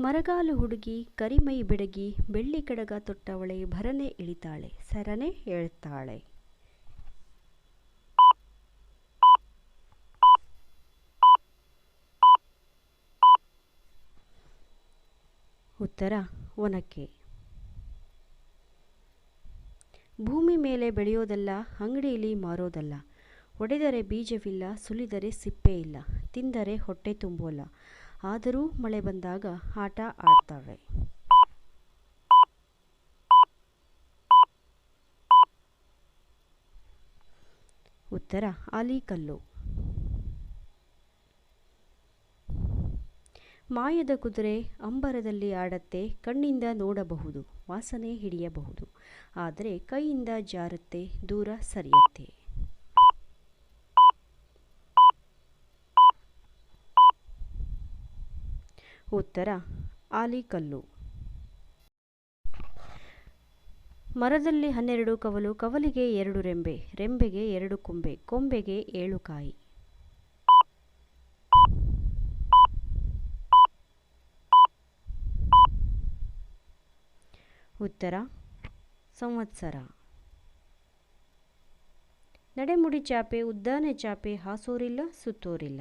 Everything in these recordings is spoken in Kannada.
ಮರಗಾಲು ಹುಡುಗಿ, ಕರಿಮೈ ಬೆಡಗಿ, ಬೆಳ್ಳಿ ಕಡಗ ತೊಟ್ಟವಳೆ ಭರನೆ ಇಳಿತಾಳೆ, ಸರನೆ ಹೇಳ್ತಾಳೆ. ಉತ್ತರ, ಒನಕೆ. ಭೂಮಿ ಮೇಲೆ ಬೆಳೆಯೋದಲ್ಲ, ಅಂಗಡಿಯಲ್ಲಿ ಮಾರೋದಲ್ಲ. ಒಡೆದರೆ ಬೀಜವಿಲ್ಲ, ಸುಲಿದರೆ ಸಿಪ್ಪೆ ಇಲ್ಲ, ತಿಂದರೆ ಹೊಟ್ಟೆ ತುಂಬೋಲ್ಲ. ಆದರೂ ಮಳೆ ಬಂದಾಗ ಆಟ ಆಡ್ತವೆ. ಉತ್ತರ, ಆಲಿಕಲ್ಲು. ಮಾಯದ ಕುದುರೆ ಅಂಬರದಲ್ಲಿ ಆಡತ್ತೆ, ಕಣ್ಣಿಂದ ನೋಡಬಹುದು, ವಾಸನೆ ಹಿಡಿಯಬಹುದು. ಆದರೆ ಕೈಯಿಂದ ಜಾರುತ್ತೆ, ದೂರ ಸರಿಯತ್ತೆ. ಉತ್ತರ, ಆಲಿಕಲ್ಲು. ಮರದಲ್ಲಿ ಹನ್ನೆರಡು ಕವಲು, ಕವಲಿಗೆ ಎರಡು ರೆಂಬೆ, ರೆಂಬೆಗೆ ಎರಡು ಕೊಂಬೆ, ಕೊಂಬೆಗೆ ಏಳು ಕಾಯಿ. ಉತ್ತರ, ಸಂವತ್ಸರ. ನಡೆಮುಡಿ ಚಾಪೆ, ಉದ್ದಾನೆ ಚಾಪೆ, ಹಾಸೋರಿಲ್ಲ, ಸುತ್ತೋರಿಲ್ಲ.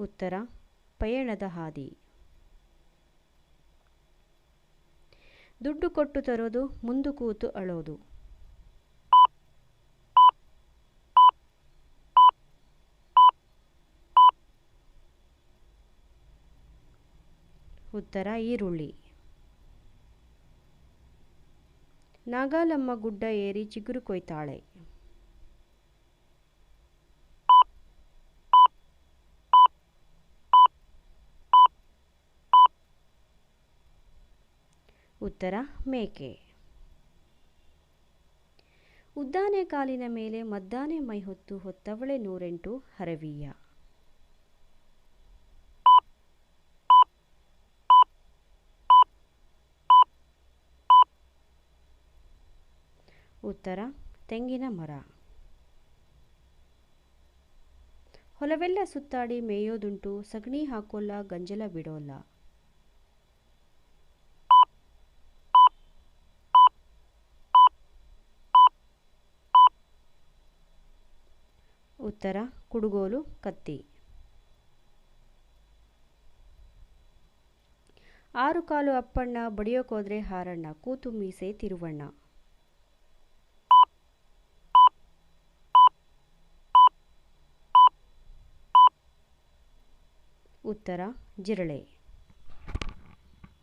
ಉತ್ತರ, ಪಯಣದ ಹಾದಿ. ದುಡ್ಡು ಕೊಟ್ಟು ತರೋದು, ಮುಂದು ಕೂತು ಅಳೋದು. ಉತ್ತರ, ಈರುಳ್ಳಿ. ನಾಗಾಲಮ್ಮ ಗುಡ್ಡ ಏರಿ ಚಿಗುರು ಕೊಯ್ತಾಳೆ. ಉತ್ತರ, ಮೇಕೆ. ಉದ್ದಾನೆ ಕಾಲಿನ ಮೇಲೆ ಮದ್ದಾನೆ ಮೈ ಹೊತ್ತು ಹೊತ್ತವಳೆ ನೂರೆಂಟು ಹರವೀಯ. ಉತ್ತರ, ತೆಂಗಿನ ಮರ. ಹೊಲವೆಲ್ಲ ಸುತ್ತಾಡಿ ಮೇಯೋದುಂಟು, ಸಗಣಿ ಹಾಕೋಲ್ಲ, ಗಂಜಲ ಬಿಡೋಲ್ಲ. ಉತ್ತರ ಕುಡುಗೋಲು ಕತ್ತಿ. ಆರು ಕಾಲು ಅಪ್ಪಣ್ಣ ಬಡಿಯೋಕೋದ್ರೆ ಹಾರಣ್ಣ ಕೂತು ಮೀಸೆ ತಿರುವಣ್ಣ. ಉತ್ತರ ಜಿರಳೆ.